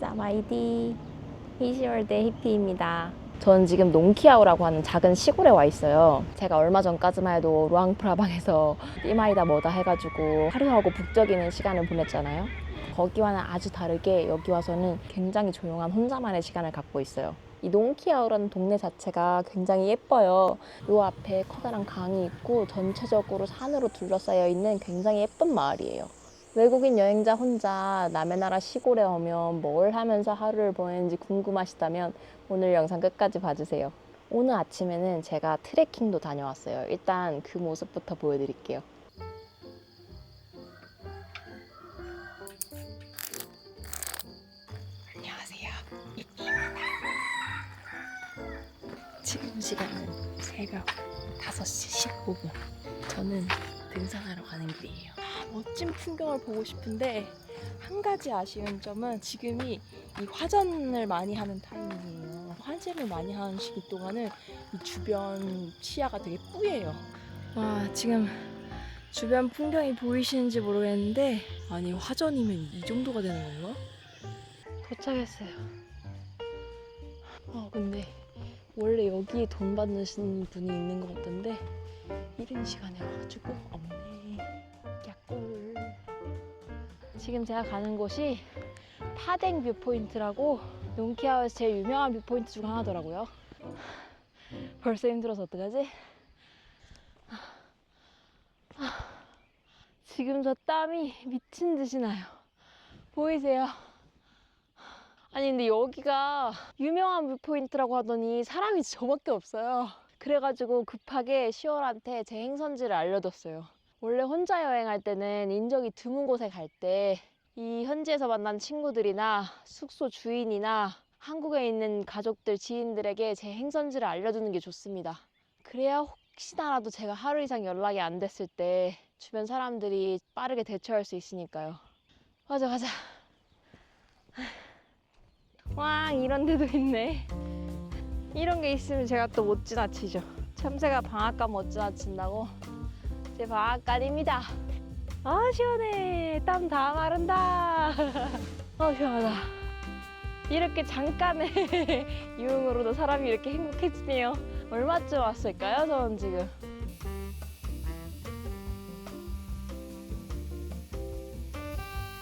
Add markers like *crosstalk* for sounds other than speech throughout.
사마이디 히시월드 히피입니다. 저는 지금 농키아오라고 하는 작은 시골에 와 있어요. 제가 얼마 전까지만 해도 루앙프라방에서 *laughs* 띠마이다 뭐다 해가지고 하루하고 북적이는 시간을 보냈잖아요. 거기와는 아주 다르게 여기 와서는 굉장히 조용한 혼자만의 시간을 갖고 있어요. 이 농키아오라는 동네 자체가 굉장히 예뻐요. 요 앞에 커다란 강이 있고 전체적으로 산으로 둘러싸여 있는 굉장히 예쁜 마을이에요. 외국인 여행자 혼자 남의 나라 시골에 오면 뭘 하면서 하루를 보내는지 궁금하시다면 오늘 영상 끝까지 봐주세요. 오늘 아침에는 제가 트레킹도 다녀왔어요. 일단 그 모습부터 보여드릴게요. 안녕하세요. 지금 시간은 새벽 5시 15분. 저는 등산하러 가는 길이에요. 멋진 풍경을 보고 싶은데 한 가지 아쉬운 점은 지금이 이 화전을 많이 하는 타이밍이에요. 화재를 많이 하는 시기 동안은 이 주변 시야가 되게 뿌예요. 와 지금 주변 풍경이 보이시는지 모르겠는데 아니 화전이면 이 정도가 되는 건가? 도착했어요. 아 근데 원래 여기에 돈 받으시는 분이 있는 것 같던데 이른 시간에 와가지고 없네. 야꿀. 지금 제가 가는 곳이 파댕 뷰포인트라고 농키아오에서 제일 유명한 뷰포인트 중 하나더라고요. 벌써 힘들어서 어떡하지? 지금 저 땀이 미친 듯이 나요. 보이세요? 아니 근데 여기가 유명한 뷰포인트라고 하더니 사람이 저밖에 없어요. 그래가지고 급하게 시월한테 제 행선지를 알려줬어요. 원래 혼자 여행할 때는 인적이 드문 곳에 갈 때 이 현지에서 만난 친구들이나 숙소 주인이나 한국에 있는 가족들, 지인들에게 제 행선지를 알려주는 게 좋습니다. 그래야 혹시나라도 제가 하루 이상 연락이 안 됐을 때 주변 사람들이 빠르게 대처할 수 있으니까요. 맞아, 맞아. 와, 이런 데도 있네. 이런 게 있으면 제가 또 못 지나치죠. 참새가 방앗간 못 지나친다고. 제 방앗간입니다. 아 시원해. 땀 다 마른다. 아 *laughs* 시원하다. 이렇게 잠깐의 *laughs* 유흥으로도 사람이 이렇게 행복해지네요. 얼마쯤 왔을까요? 저는 지금.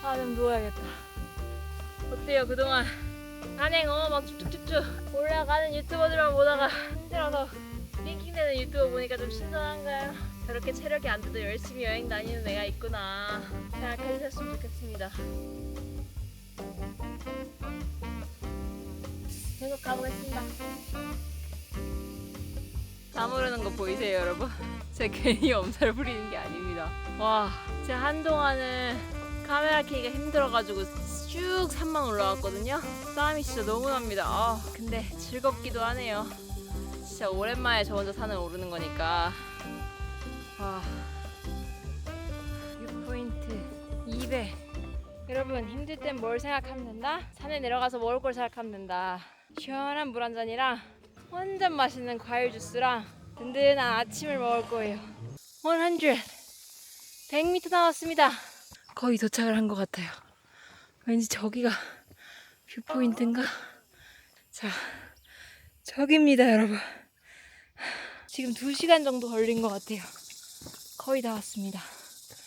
아, 좀 누워야겠다. 어때요, 그동안? 산행 어, 막 쭉쭉쭉쭉 올라가는 유튜버들만 보다가 힘들어서 링킹되는 유튜버 보니까 좀 신선한가요? 저렇게 체력이 안 돼도 열심히 여행 다니는 애가 있구나 생각해 주셨으면 좋겠습니다. 계속 가보겠습니다. 땀 흐르는 거 보이세요, 여러분? 제가 괜히 엄살 부리는 게 아닙니다. 와, 제가 한동안은 카메라 켜기가 힘들어가지고 쭉 산만 올라왔거든요. 땀이 진짜 너무 납니다. 아, 근데 즐겁기도 하네요. 진짜 오랜만에 저 혼자 산을 오르는 거니까. 와. 뷰포인트 200. 여러분 힘들 땐 뭘 생각하면 된다? 산에 내려가서 먹을 걸 생각하면 된다. 시원한 물 한 잔이랑 완전 맛있는 과일 주스랑 든든한 아침을 먹을 거예요. 100. 100m 남았습니다. 거의 도착을 한 것 같아요. 왠지 저기가 *laughs* 뷰포인트인가? 자, 저기입니다, 여러분. 지금 2시간 정도 걸린 것 같아요. 거의 다 왔습니다.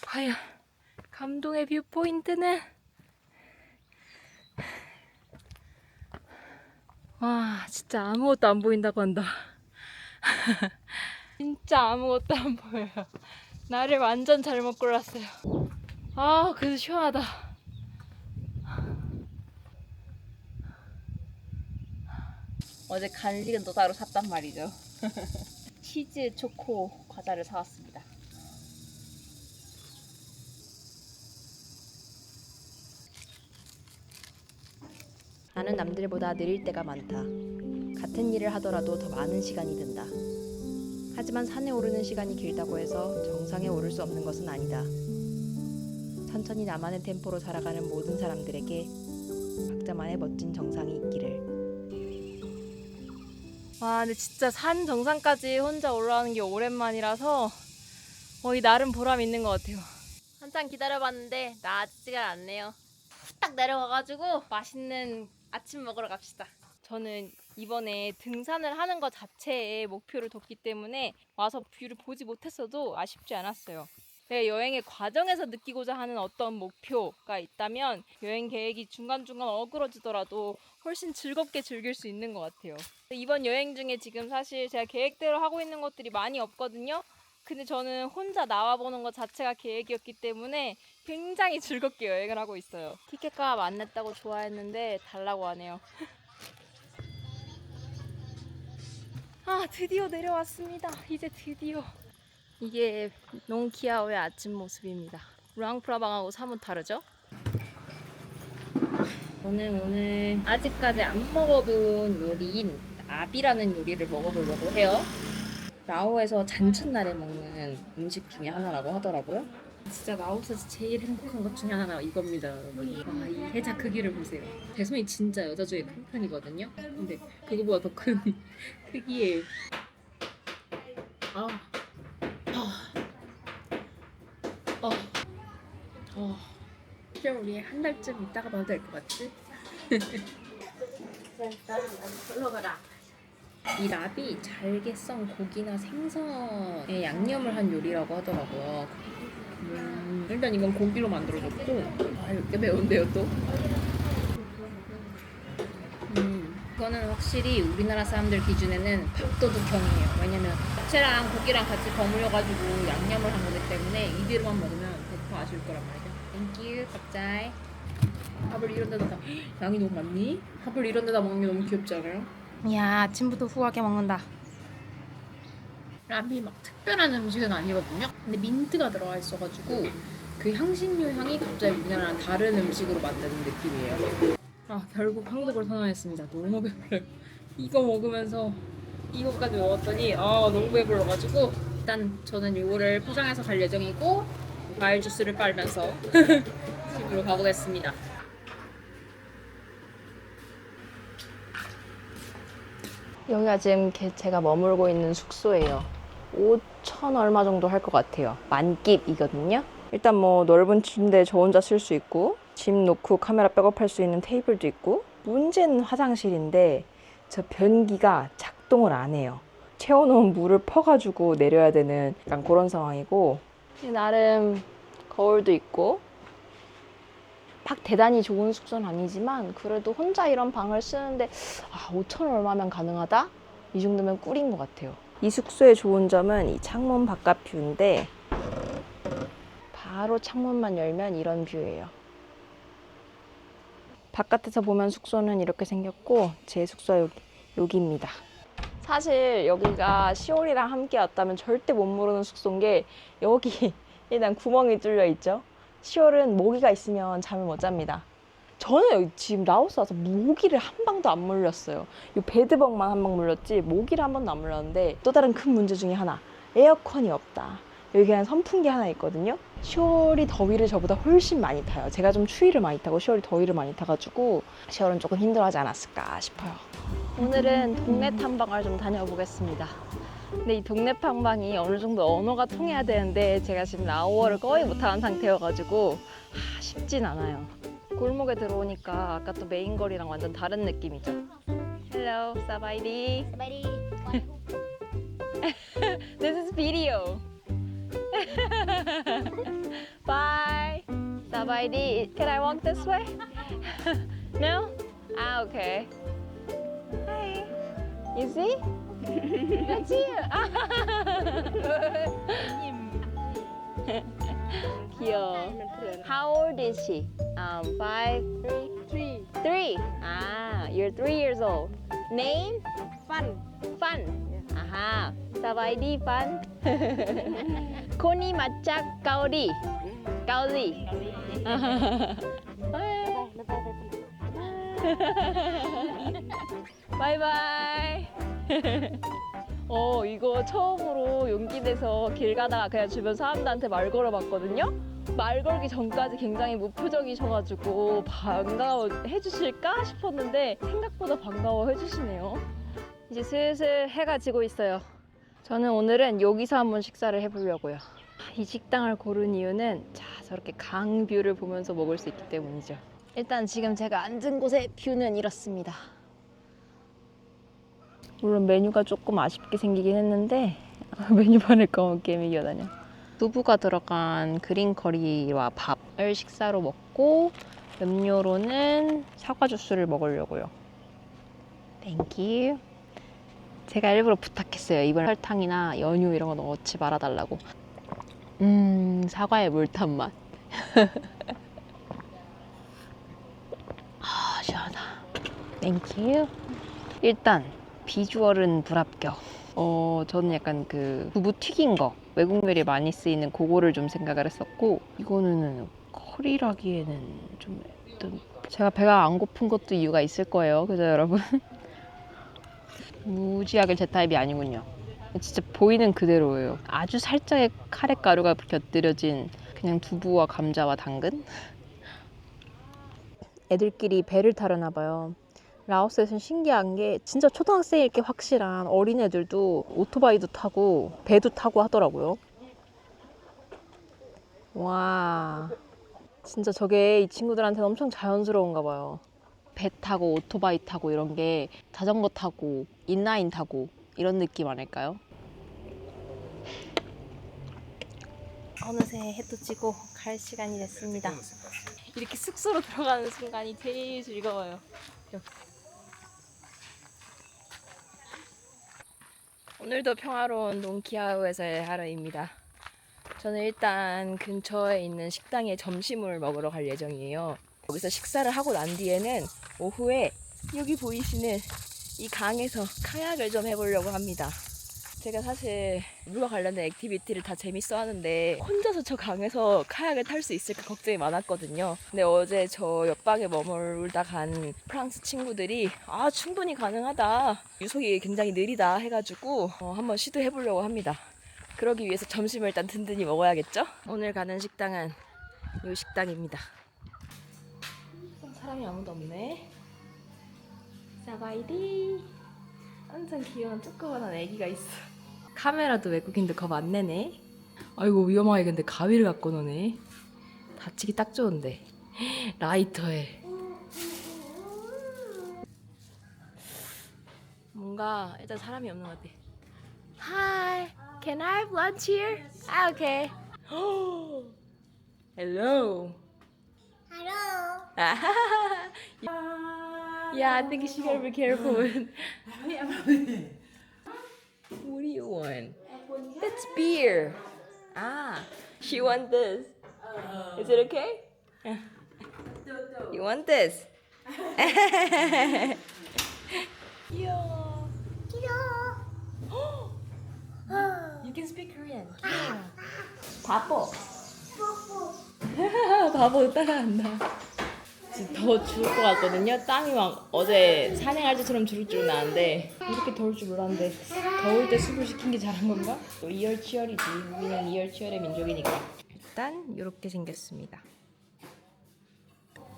과연 감동의 뷰포인트는? 와, 진짜 아무것도 안 보인다고 한다. *laughs* 진짜 아무것도 안 보여요. 나를 완전 잘못 골랐어요. 아, 그래도 시원하다. 어제 간식은 또 따로 샀단 말이죠. *laughs* 치즈 초코 과자를 사왔습니다. 나는 남들보다 느릴 때가 많다. 같은 일을 하더라도 더 많은 시간이 든다. 하지만 산에 오르는 시간이 길다고 해서 정상에 오를 수 없는 것은 아니다. 천천히 나만의 템포로 살아가는 모든 사람들에게 각자만의 멋진 정상이 있기를. 와, 근데 진짜 산 정상까지 혼자 올라가는 게 오랜만이라서 거의 나름 보람 있는 것 같아요. 한참 기다려봤는데 나아지지가 않네요. 후딱 내려가가지고 맛있는 아침 먹으러 갑시다. 저는 이번에 등산을 하는 것 자체에 목표를 뒀기 때문에 와서 뷰를 보지 못했어도 아쉽지 않았어요. 내 여행의 과정에서 느끼고자 하는 어떤 목표가 있다면 여행 계획이 중간중간 어그러지더라도 훨씬 즐겁게 즐길 수 있는 것 같아요. 이번 여행 중에 지금 사실 제가 계획대로 하고 있는 것들이 많이 없거든요. 근데 저는 혼자 나와보는 것 자체가 계획이었기 때문에 굉장히 즐겁게 여행을 하고 있어요. 티켓값 안 냈다고 좋아했는데 달라고 하네요. *laughs* 아, 드디어 내려왔습니다. 이제 드디어. 이게 농키아오의 아침 모습입니다. 루앙프라방하고 사뭇 다르죠? 저는 오늘 아직까지 안 먹어본 요리인 나비라는 요리를 먹어보려고 해요. 라오에서 잔칫날에 먹는 음식 중에 하나라고 하더라고요. 진짜 라오스에서 제일 행복한 것 중에 하나가 이겁니다, 여러분. 와, 이 해자 크기를 보세요. 제 손이 진짜 여자 중에 큰 편이거든요. 근데 그거보다 더 큰 *laughs* 크기에 아, 아, 아, 아. 그럼 우리 한 달쯤 있다가 봐도 될 것 같지? *laughs* 올라가라. 이 랍이 잘게 썬 고기나 생선에 양념을 한 요리라고 하더라고요. 음, 일단 이건 고기로 만들어졌고, 아, 이렇게 매운데요, 또? 음, 이거는 확실히 우리나라 사람들 기준에는 밥도둑형이에요. 왜냐면 야채랑 고기랑 같이 버무려가지고 양념을 한 거기 때문에 이대로만 먹으면 100% 아쉬울 거란 말이죠. 땡큐, 갑자이. 밥을 이런 데다 *gasps* 양이 너무 많니? 밥을 이런 데다 먹는 게 너무 귀엽지 않아요? 이야 아침부터 후하게 먹는다 람이 막 특별한 음식은 아니거든요. 근데 민트가 들어가 있어가지고 그 향신료 향이 갑자기 우리나라랑 다른 음식으로 만드는 느낌이에요. 아 결국 한국을 선언했습니다. 너무 배불러요. 이거 먹으면서 이거까지 먹었더니 아 너무 배불러가지고 일단 저는 이거를 포장해서 갈 예정이고 과일 주스를 빨면서 *laughs* 집으로 가보겠습니다. 여기가 지금 게- 제가 머물고 있는 숙소예요. 5천 얼마 정도 할 것 같아요. 만깁이거든요. 일단 뭐 넓은 침대 저 혼자 쓸 수 있고 짐 놓고 카메라 백업할 수 있는 테이블도 있고 문제는 화장실인데 저 변기가 작동을 안 해요. 채워놓은 물을 퍼가지고 내려야 되는 약간 그런 상황이고 나름 거울도 있고 막 대단히 좋은 숙소는 아니지만 그래도 혼자 이런 방을 쓰는데 아, 5천 원 얼마면 가능하다? 이 정도면 꿀인 것 같아요. 이 숙소의 좋은 점은 이 창문 바깥 뷰인데 바로 창문만 열면 이런 뷰예요. 바깥에서 보면 숙소는 이렇게 생겼고 제 숙소가 여기, 여기입니다. 사실 여기가 시올이랑 함께 왔다면 절대 못 모르는 숙소인 게 여기 *laughs* 일단 구멍이 뚫려 있죠. 시올은 모기가 있으면 잠을 못 잡니다. 저는 지금 라오스 와서 모기를 한 방도 안 물렸어요. 이 베드벅만 한 방 물렸지 모기를 한 번도 안 물렸는데 또 다른 큰 문제 중에 하나 에어컨이 없다. 여기 그냥 선풍기 하나 있거든요. 시월이 더위를 저보다 훨씬 많이 타요. 제가 좀 추위를 많이 타고 시월이 더위를 많이 타가지고 시월은 조금 힘들어하지 않았을까 싶어요. 오늘은 동네 탐방을 좀 다녀보겠습니다. 근데 이 동네 탐방이 어느 정도 언어가 통해야 되는데 제가 지금 라오어를 거의 못하는 상태여가지고 아, 쉽진 않아요. 골목에 들어오니까 아까 또 메인 거리랑 완전 다른 느낌이죠. Hello, 사바이디. Somebody, *laughs* This is video. *laughs* Bye. Sabaidi. Can I walk this way? *laughs* no? Ah, okay. Hi. You see? That's you. *laughs* How old is she? Um, five, three, three, three. Ah, you're three years old. Name? Fun. Fun. Aha. Sawaidi Fun. *laughs* Koni matcha Kaori. Kaori. *laughs* 바이바이. *laughs* 어, 이거 처음으로 용기 내서 길 가다가 그냥 주변 사람들한테 말 걸어봤거든요. 말 걸기 전까지 굉장히 무표정이셔가지고 반가워 해 주실까 싶었는데 생각보다 반가워 해 주시네요. 이제 슬슬 해가 지고 있어요. 저는 오늘은 여기서 한번 식사를 해보려고요. 이 식당을 고른 이유는 자 저렇게 강뷰를 보면서 먹을 수 있기 때문이죠. 일단 지금 제가 앉은 곳의 뷰는 이렇습니다. 물론 메뉴가 조금 아쉽게 생기긴 했는데 메뉴판을 검게 미겨다녀. 두부가 들어간 그린 커리와 밥을 식사로 먹고 음료로는 사과 주스를 먹으려고요. 땡큐. 제가 일부러 부탁했어요. 이번 설탕이나 연유 이런 거 넣지 말아달라고. 음, 사과의 물탄 맛. *laughs* 아, 시원하다. 땡큐. 일단 비주얼은 불합격. 어, 저는 약간 그 두부 튀긴 거 외국 요리 많이 쓰이는 그거를 좀 생각을 했었고 이거는 커리라기에는 좀 일단 제가 배가 안 고픈 것도 이유가 있을 거예요. 그죠, 여러분? *laughs* 무지하게 제 타입이 아니군요. 진짜 보이는 그대로예요. 아주 살짝의 카레 가루가 곁들여진 그냥 두부와 감자와 당근? 애들끼리 배를 타려나 봐요. 라오스에서는 신기한 게 진짜 초등학생일 게 확실한 어린애들도 오토바이도 타고 배도 타고 하더라고요. 와, 진짜 저게 이 친구들한테는 엄청 자연스러운가 봐요. 배 타고 오토바이 타고 이런 게 자전거 타고 인라인 타고 이런 느낌 아닐까요? 어느새 해도 지고 갈 시간이 됐습니다. 이렇게 숙소로 들어가는 순간이 제일 즐거워요. 오늘도 평화로운 농키하우에서의 하루입니다. 저는 일단 근처에 있는 식당에 점심을 먹으러 갈 예정이에요. 여기서 식사를 하고 난 뒤에는 오후에 여기 보이시는 이 강에서 카약을 좀 해보려고 합니다. 제가 사실 물과 관련된 액티비티를 다 재밌어 하는데 혼자서 저 강에서 카약을 탈 수 있을까 걱정이 많았거든요. 근데 어제 저 옆방에 머물다 간 프랑스 친구들이 아 충분히 가능하다. 유속이 굉장히 느리다 해가지고 어, 한번 시도해 보려고 합니다. 그러기 위해서 점심을 일단 든든히 먹어야겠죠? 오늘 가는 식당은 이 식당입니다. 사람이 아무도 없네. 사바이디. 완전 귀여운 조그만한 애기가 있어. 카메라도 외국인들 겁 안 내네. 아이고 위험하게 근데 가위를 갖고 노네. 다치기 딱 좋은데. 라이터에. 뭔가 일단 사람이 없는 것 같아. Hi, can I have lunch here? Ah, okay. Hello. Hello. yeah, I think she gotta be careful. what do you want? That's beer. Ah, she want this. Is it okay? *laughs* You want this? *laughs* *gasps* *gasps* yeah. You can speak Korean. 바보. 바보 따라한다. 더 죽을 것 같거든요. 땀이 막 어제 산행할 때처럼 주룩주룩 나는데 이렇게 더울 줄 몰랐는데 더울 때 수분 시킨 게 잘한 건가? 또 이열치열이지. 우리는 이열치열의 민족이니까. 일단 이렇게 생겼습니다.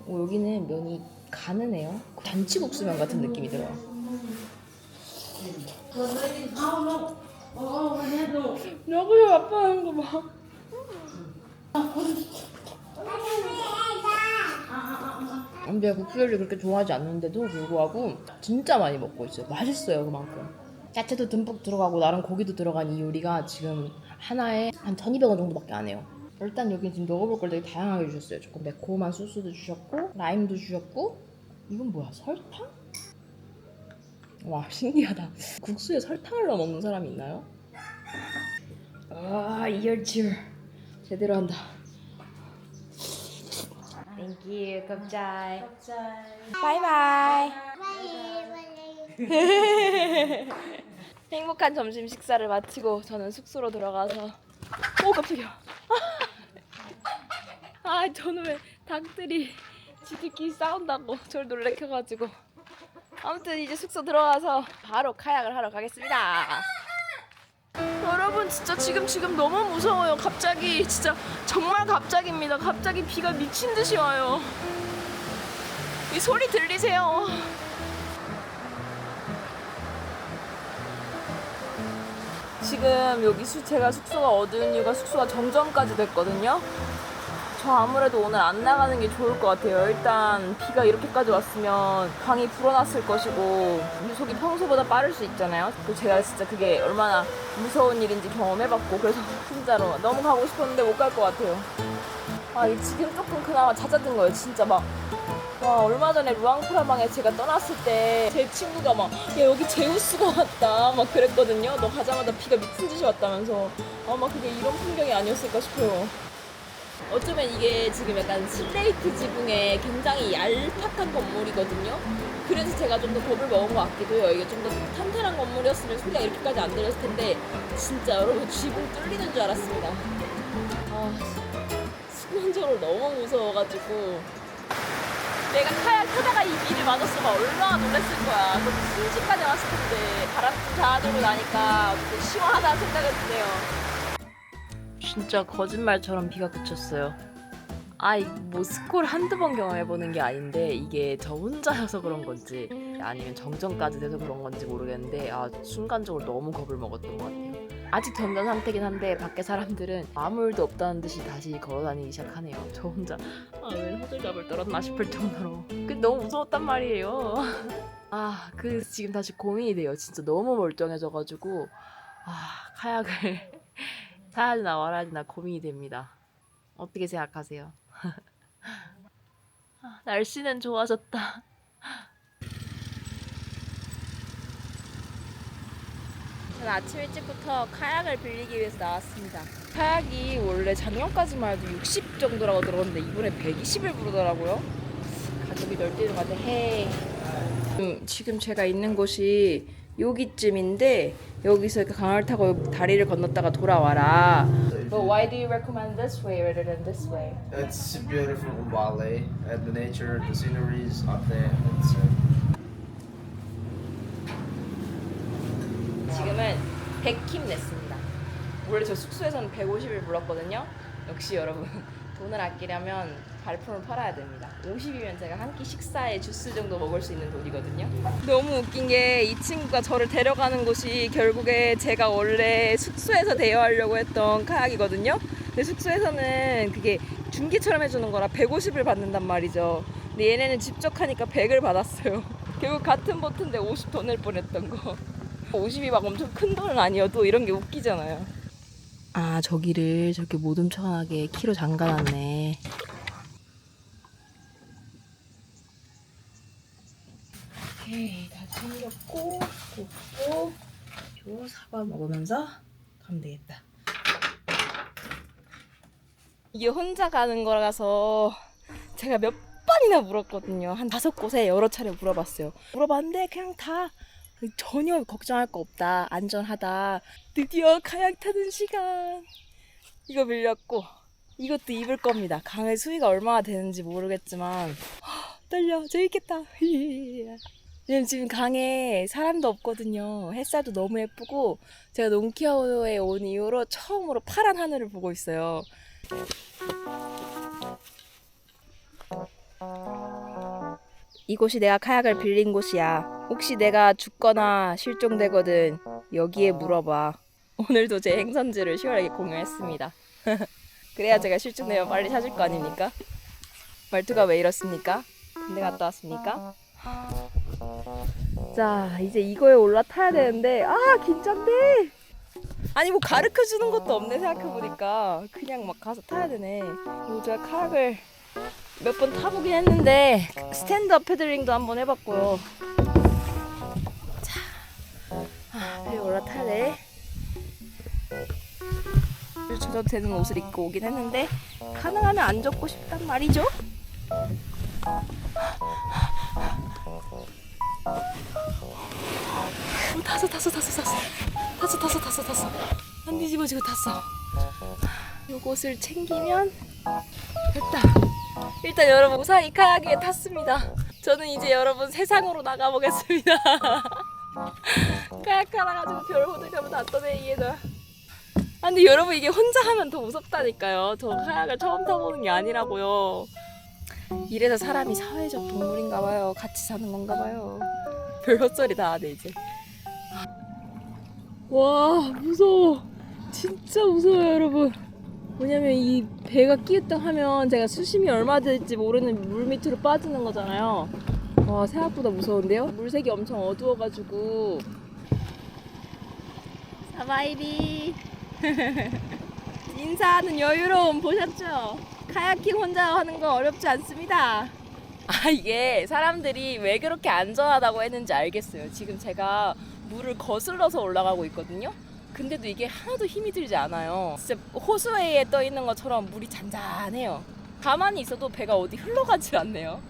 오, 여기는 면이 가느네요. 잔치국수면 같은 느낌이 들어요. 너구리 아빠 하는 거 봐. 근데 국수를 그렇게 좋아하지 않는데도 불구하고 진짜 많이 먹고 있어요. 맛있어요, 그만큼. 야채도 듬뿍 들어가고 나름 고기도 들어간 이 요리가 지금 하나에 한 1200원 정도밖에 안 해요. 일단 여기 지금 먹어볼 걸 되게 다양하게 주셨어요. 조금 매콤한 소스도 주셨고 라임도 주셨고 이건 뭐야? 설탕? 와 신기하다. 국수에 설탕을 넣어 먹는 사람이 있나요? 아 이열치열 제대로 한다. Thank you. 갑자이. 바이바이. *laughs* 행복한 점심 식사를 마치고 저는 숙소로 들어가서 오 깜짝이야. *laughs* 아 저는 왜 닭들이 지들끼리 싸운다고 저를 놀래켜가지고 아무튼 이제 숙소 들어가서 바로 카약을 하러 가겠습니다. 여러분 진짜 지금 지금 너무 무서워요. 갑자기 진짜 정말 갑자기입니다. 갑자기 비가 미친 듯이 와요. 이 소리 들리세요? 지금 여기 수, 제가 숙소가 어두운 이유가 숙소가 정전까지 됐거든요. 저 아무래도 오늘 안 나가는 게 좋을 것 같아요. 일단 비가 이렇게까지 왔으면 강이 불어났을 것이고 유속이 평소보다 빠를 수 있잖아요. 또 제가 진짜 그게 얼마나 무서운 일인지 경험해봤고 그래서 *laughs* 진짜로 너무 가고 싶었는데 못 갈 것 같아요. 아, 이 지금 조금 그나마 잦아든 거예요. 진짜 막. 와, 얼마 전에 루앙프라방에 제가 떠났을 때 제 친구가 막, 야, 여기 제우스가 왔다. 막 그랬거든요. 너 가자마자 비가 미친 듯이 왔다면서. 아마 그게 이런 풍경이 아니었을까 싶어요. 어쩌면 이게 지금 약간 슬레이트 지붕에 굉장히 얄팍한 건물이거든요. 그래서 제가 좀 더 겁을 먹은 것 같기도 해요. 이게 좀 더 탄탄한 건물이었으면 소리가 이렇게까지 안 들렸을 텐데 진짜 여러분 지붕 뚫리는 줄 알았습니다. 아, 순간적으로 너무 무서워가지고 내가 카약 타다가 이 비를 맞았으면 얼마나 놀랐을 거야. 그럼 순식간에 왔을 텐데 바람 좀 자아들고 나니까 또 시원하다는 생각이 드네요. 진짜 거짓말처럼 비가 그쳤어요. 아이 뭐 스콜 한두 번 경험해보는 게 아닌데 이게 저 혼자여서 그런 건지 아니면 정전까지 돼서 그런 건지 모르겠는데 아 순간적으로 너무 겁을 먹었던 것 같아요. 아직 전전 상태긴 한데 밖에 사람들은 아무 일도 없다는 듯이 다시 걸어다니기 시작하네요. 저 혼자 아왜 호들갑을 떨었나 싶을 정도로 근데 너무 무서웠단 말이에요. 아 그래서 지금 다시 고민이 돼요. 진짜 너무 멀쩡해져가지고 아 카약을 사야 되나 말아야 되나 고민이 됩니다. 어떻게 생각하세요? *laughs* 아, 날씨는 좋아졌다. 저는 아침 일찍부터 카약을 빌리기 위해서 나왔습니다. 카약이 원래 작년까지만 해도 60 정도라고 들었는데 이번에 120을 부르더라고요. 가격이 널뛰는 것 같아. 헤이. 지금, 지금 제가 있는 곳이 여기쯤인데 여기서 이렇게 강을 타고 다리를 건넜다가 돌아와라. But why do you recommend this way rather than this way? It's beautiful in Bali, and the nature, the sceneries up there. It's, uh, 지금은 100킴 냈습니다. 원래 저 숙소에서는 150을 불렀거든요. 역시 여러분 돈을 아끼려면 발품을 팔아야 됩니다. 50이면 제가 한 끼 식사에 주스 정도 먹을 수 있는 돈이거든요. 너무 웃긴 게 이 친구가 저를 데려가는 곳이 결국에 제가 원래 숙소에서 대여하려고 했던 카약이거든요. 근데 숙소에서는 그게 중기처럼 해주는 거라 150을 받는단 말이죠. 근데 얘네는 직접 하니까 100을 받았어요. *laughs* 결국 같은 보트인데 50 더 낼 뻔했던 거. 50이 막 엄청 큰 돈은 아니어도 이런 게 웃기잖아요. 아 저기를 저렇게 모둠청하게 키로 잠가놨네. 오케이 다 챙겼고 굽고 요 사과 먹으면서 가면 되겠다. 이게 혼자 가는 거라서 제가 몇 번이나 물었거든요. 한 다섯 곳에 여러 차례 물어봤어요. 물어봤는데 그냥 다 전혀 걱정할 거 없다. 안전하다. 드디어 카약 타는 시간. 이거 밀렸고 이것도 입을 겁니다. 강의 수위가 얼마나 되는지 모르겠지만 하, 떨려. 재밌겠다. *laughs* 왜냐면 지금 강에 사람도 없거든요. 햇살도 너무 예쁘고 제가 농키아오에 온 이후로 처음으로 파란 하늘을 보고 있어요. 이곳이 내가 카약을 빌린 곳이야. 혹시 내가 죽거나 실종되거든 여기에 물어봐. 오늘도 제 행선지를 시원하게 공유했습니다. *laughs* 그래야 제가 실종되면 빨리 찾을 거 아닙니까? 말투가 왜 이렇습니까? 군대 갔다 왔습니까? 자, 이제 이거에 올라타야 되는데 아 긴장돼. 아니 뭐 가르쳐 주는 것도 없네 생각해 보니까 그냥 막 가서 타야 되네. 요 제가 카약을 몇 번 타보긴 했는데 스탠드업 패들링도 한번 해봤고요. 자, 아, 배 올라타야 돼. 저도 되는 옷을 입고 오긴 했는데 가능하면 안 젖고 싶단 말이죠. 오, 탔어 탔어 탔어 탔어 탔어 탔어 탔어 탔어 안 뒤집어지고 탔어. 요것을 챙기면 됐다. 일단 여러분 우상 이 카약에 탔습니다. 저는 이제 여러분 세상으로 나가보겠습니다. 카약 하나 가지고 별 호들갑을 다 떠내 이해다. 아 근데 여러분 이게 혼자 하면 더 무섭다니까요. 저 카약을 처음 타보는 게 아니라고요. 이래서 사람이 사회적 동물인가 봐요. 같이 사는 건가 봐요. 별 헛소리 다 하네 이제. 와 무서워. 진짜 무서워요 여러분. 왜냐면 이 배가 끼었다 하면 제가 수심이 얼마 될지 모르는 물 밑으로 빠지는 거잖아요. 와 생각보다 무서운데요? 물색이 엄청 어두워가지고 사바이비 *laughs* 인사하는 여유로움 보셨죠? 카야킹 혼자 하는 거 어렵지 않습니다. 아 이게 사람들이 왜 그렇게 안전하다고 했는지 알겠어요. 지금 제가 물을 거슬러서 올라가고 있거든요. 근데도 이게 하나도 힘이 들지 않아요. 진짜 호수에 떠 있는 것처럼 물이 잔잔해요. 가만히 있어도 배가 어디 흘러가질 않네요.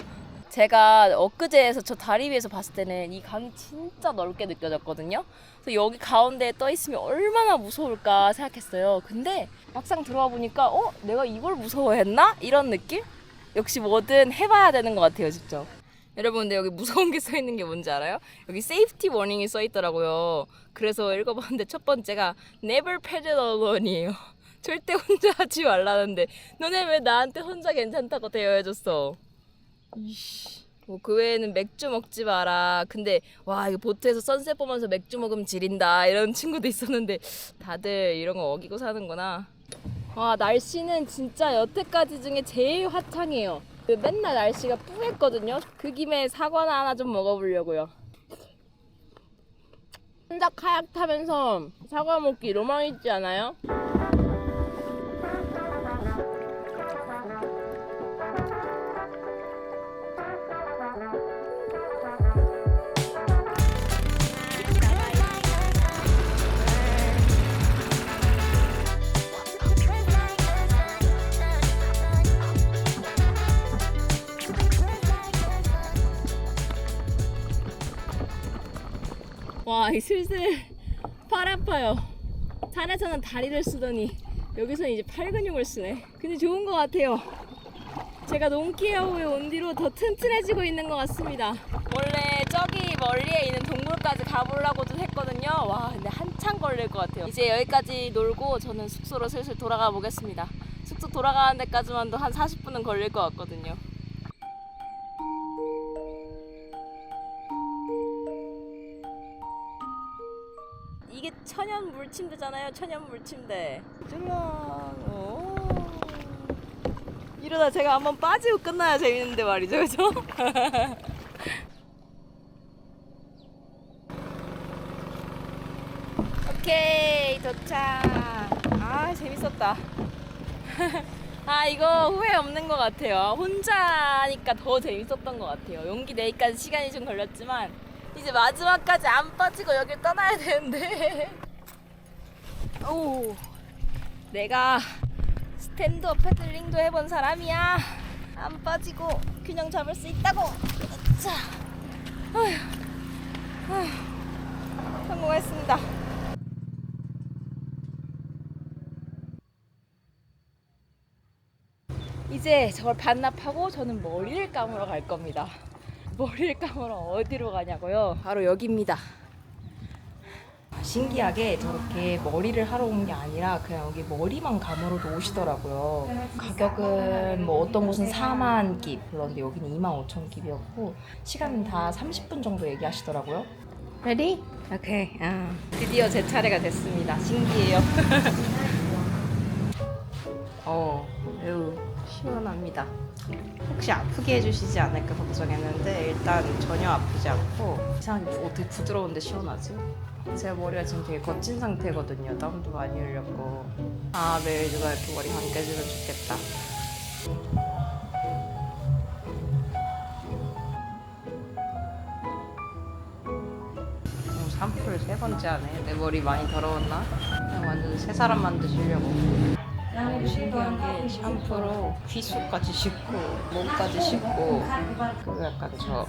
제가 엊그제에서 저 다리 위에서 봤을 때는 이 강이 진짜 넓게 느껴졌거든요. 그래서 여기 가운데에 떠 있으면 얼마나 무서울까 생각했어요. 근데 막상 들어와 보니까 어? 내가 이걸 무서워했나? 이런 느낌? 역시 뭐든 해봐야 되는 것 같아요, 직접. 여러분, 근데 여기 무서운 게 써 있는 게 뭔지 알아요? 여기 세이프티 워닝이 써 있더라고요. 그래서 읽어봤는데 첫 번째가 never paddle alone이에요. *laughs* 절대 혼자 하지 말라는데 너네 왜 나한테 혼자 괜찮다고 대여해줬어? 이씨. 뭐 그 외에는 맥주 먹지 마라. 근데 와 이거 보트에서 선셋 보면서 맥주 먹으면 지린다 이런 친구도 있었는데 다들 이런 거 어기고 사는구나. 와 날씨는 진짜 여태까지 중에 제일 화창해요. 그 맨날 날씨가 뿌했거든요. 그 김에 사과나 하나 좀 먹어보려고요. 혼자 카약 타면서 사과 먹기 로망 있지 않아요? 와, 이 슬슬 팔 아파요. 산에서는 다리를 쓰더니 여기서는 이제 팔 근육을 쓰네. 근데 좋은 것 같아요. 제가 농키아오에 온 뒤로 더 튼튼해지고 있는 것 같습니다. 원래 저기 멀리에 있는 동굴까지 가보려고도 했거든요. 와, 근데 한참 걸릴 것 같아요. 이제 여기까지 놀고 저는 숙소로 슬슬 돌아가 보겠습니다. 숙소 돌아가는 데까지만도 한 40분은 걸릴 것 같거든요. 침대잖아요. 천연 물 침대. 쭈랑. 오. 이러다 제가 한번 빠지고 끝나야 재밌는데 말이죠, 그죠? *laughs* 오케이 도착. 아 재밌었다. *laughs* 아 이거 후회 없는 것 같아요. 혼자니까 더 재밌었던 것 같아요. 용기 내기까지 시간이 좀 걸렸지만 이제 마지막까지 안 빠지고 여길 떠나야 되는데. *laughs* 오, 내가 스탠드업 패들링도 해본 사람이야. 안 빠지고 균형 잡을 수 있다고. 자, 성공했습니다. 이제 저걸 반납하고 저는 머리를 감으러 갈 겁니다. 머리를 감으러 어디로 가냐고요? 바로 여기입니다. 신기하게 저렇게 머리를 하러 온 게 아니라 그냥 여기 머리만 감으러도 오시더라고요. 가격은 뭐 어떤 곳은 4만 깁, 그런데 여기는 2만 5천 깁이었고 시간은 다 30분 정도 얘기하시더라고요. Ready? 오케이. 아, 드디어 제 차례가 됐습니다. 신기해요. *laughs* 어, 매우 시원합니다. 혹시 아프게 해주시지 않을까 걱정했는데 일단 전혀 아프지 않고 이상하게 어떻게 부드러운데 시원하지? 제 머리가 지금 되게 거친 상태거든요. 땀도 많이 흘렸고 아 매일 누가 이렇게 머리 감겨주면 좋겠다. 음, 샴푸를 세 번째 하네. 내 머리 많이 더러웠나? 그냥 완전 새 사람 만드시려고. 신기한 게 샴푸로 귓속까지 씻고 몸까지 씻고. 그리고 약간 저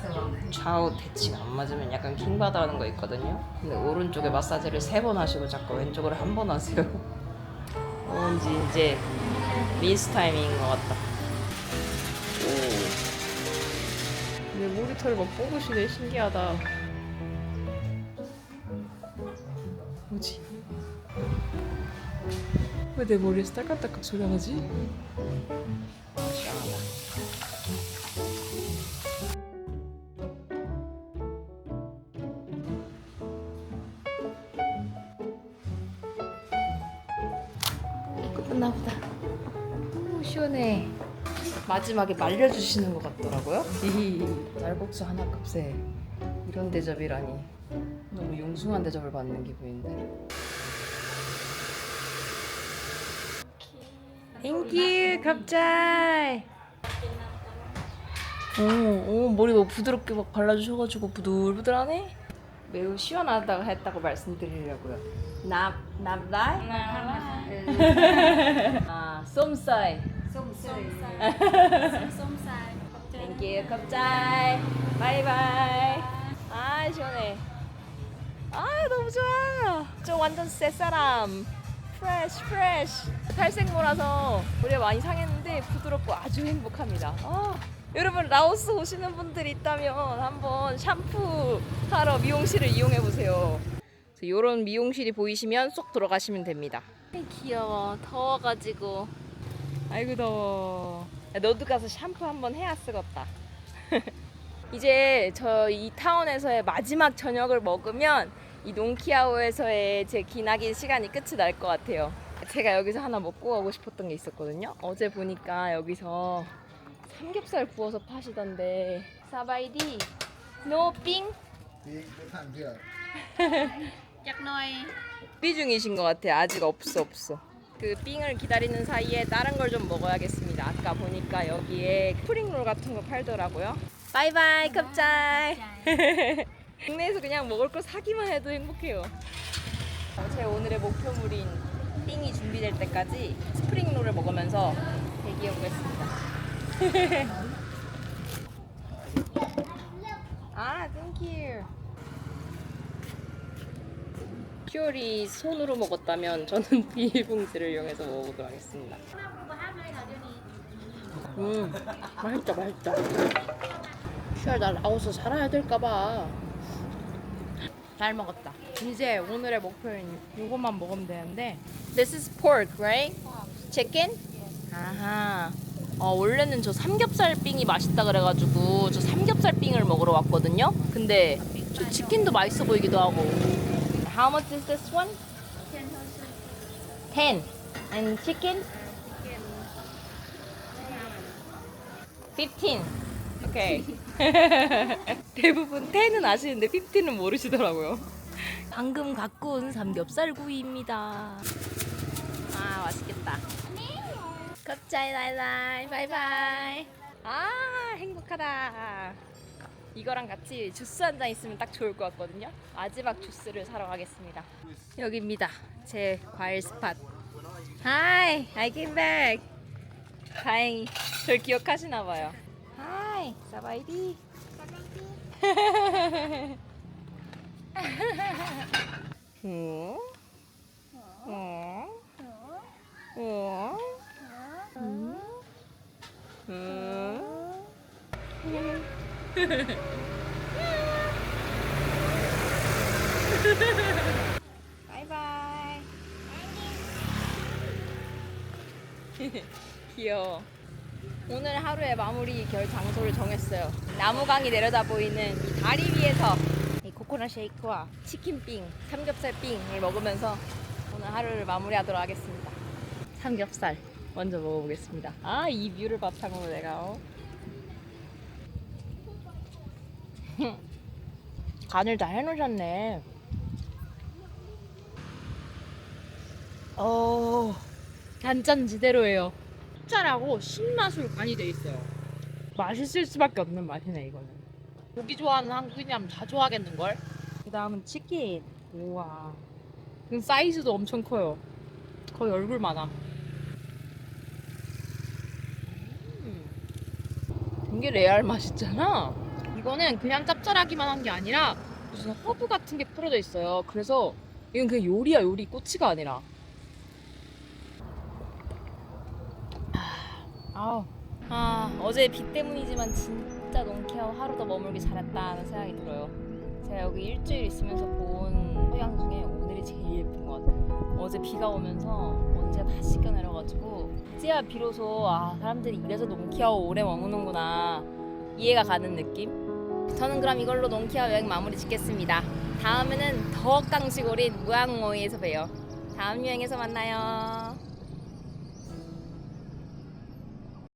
좌우 대치가 안 맞으면 약간 킹받아하는 거 있거든요. 근데 오른쪽에 마사지를 세 번 하시고 자꾸 왼쪽으로 한 번 하세요. *laughs* 뭔지 이제 미스 타이밍인 것 같다. 오. 근데 머리털을 막 뽑으시네 신기하다 왜 내 머리에서 딸깍딸깍 소리 나지? 끝났나 보다. 시원해. 마지막에 말려주시는 것 같더라고요. *laughs* 이 날국수 하나 값에 이런 대접이라니 너무 융숭한 대접을 받는 기분인데. 땡큐 갑자이. 오, 오 머리 너무 부드럽게 막 발라주셔가지고 부들부들하네. 매우 시원하다고 했다고 말씀드리려고요. 납 납라이? *laughs* 아, 쏨싸이. 땡큐 *laughs* 갑자이. 바이바이. 아 시원해. 아 너무 좋아. 저 완전 새 사람. 프레쉬 프레쉬. 탈색모라서 머리가 많이 상했는데 부드럽고 아주 행복합니다. 아, 여러분 라오스 오시는 분들 있다면 한번 샴푸 하러 미용실을 이용해 보세요. 이런 미용실이 보이시면 쏙 들어가시면 됩니다. 귀여워. 더워가지고. 아이고 더워. 야, 너도 가서 샴푸 한번 해야 쓰겠다. *laughs* 이제 저 이 타운에서의 마지막 저녁을 먹으면 이 농키아오에서의 제 기나긴 시간이 끝이 날 것 같아요. 제가 여기서 하나 먹고 가고 싶었던 게 있었거든요. 어제 보니까 여기서 삼겹살 구워서 파시던데 사바이디 노빙 Chắc nơi 준비 중이신 것 같아요. 아직 없어 없어. 그 빙을 기다리는 사이에 다른 걸 좀 먹어야겠습니다. 아까 보니까 여기에 스프링롤 같은 거 팔더라고요. 바이바이 컵짤. *laughs* 국내에서 그냥 먹을 거 사기만 해도 행복해요. 제 오늘의 목표물인 빙이 준비될 때까지 스프링롤을 먹으면서 대기해 보겠습니다. *laughs* 아, 땡큐. 퓨어리 손으로 먹었다면 저는 *laughs* 비닐봉지를 이용해서 먹어보도록 하겠습니다. 음, 맛있다, 맛있다. 퓨어 나 라오스 살아야 될까봐. 잘 먹었다. 이제 오늘의 목표인 이것만 먹으면 되는데. This is pork, right? Chicken? 아하. 어, 원래는 저 삼겹살 빙이 맛있다 그래가지고 저 삼겹살 빙을 먹으러 왔거든요. 근데 저 치킨도 맛있어 보이기도 하고. How much is this one? 10. And chicken? 15. 오케이. *laughs* 대부분 10은 아시는데 15는 모르시더라고요. 방금 갖고 온 삼겹살 구이입니다. 아, 맛있겠다. 갑자이 라이라이 바이바이. 아, 행복하다. 이거랑 같이 주스 한 잔 있으면 딱 좋을 것 같거든요. 마지막 주스를 사러 가겠습니다. 여기입니다. 제 과일 스팟. Hi, I came back. 다행히 절 기억하시나 봐요. Hi, 사바이디. 응? 응? 응? 응? 응? 바이바이. 귀여워. 오늘 하루의 마무리 결 장소를 정했어요. 나무강이 내려다 보이는 이 다리 위에서 이 코코넛 쉐이크와 치킨빙, 삼겹살빙을 먹으면서 오늘 하루를 마무리하도록 하겠습니다. 삼겹살 먼저 먹어보겠습니다. 아, 이 뷰를 바탕으로 내가 어? *laughs* 간을 다 해놓으셨네. 어, 단짠 지대로예요. 짭짤하고 신맛으로 간이 돼 있어요. 맛있을 수밖에 없는 맛이네 이거는. 고기 좋아하는 한국인이라면 다 좋아하겠는 걸. 그 다음은 치킨. 우와. 그 사이즈도 엄청 커요. 거의 얼굴만함. 음. 되게 레알 맛있잖아. 이거는 그냥 짭짤하기만 한 게 아니라 무슨 허브 같은 게 뿌려져 있어요. 그래서 이건 그냥 요리야 요리 꼬치가 아니라. 아 어제 비 때문이지만 진짜 농케어 하루 더 머물기 잘했다는 생각이 들어요. 제가 여기 일주일 있으면서 본 휴양 중에 오늘이 제일 예쁜 것 같아요. 어제 비가 오면서 먼지가 다 씻겨 내려가지고 이제야 비로소 아 사람들이 이래서 농키아오 오래 머무는구나 이해가 가는 느낌. 저는 그럼 이걸로 농키아오 여행 마무리 짓겠습니다. 다음에는 더 깡시골인 무앙모이에서 봬요. 다음 여행에서 만나요.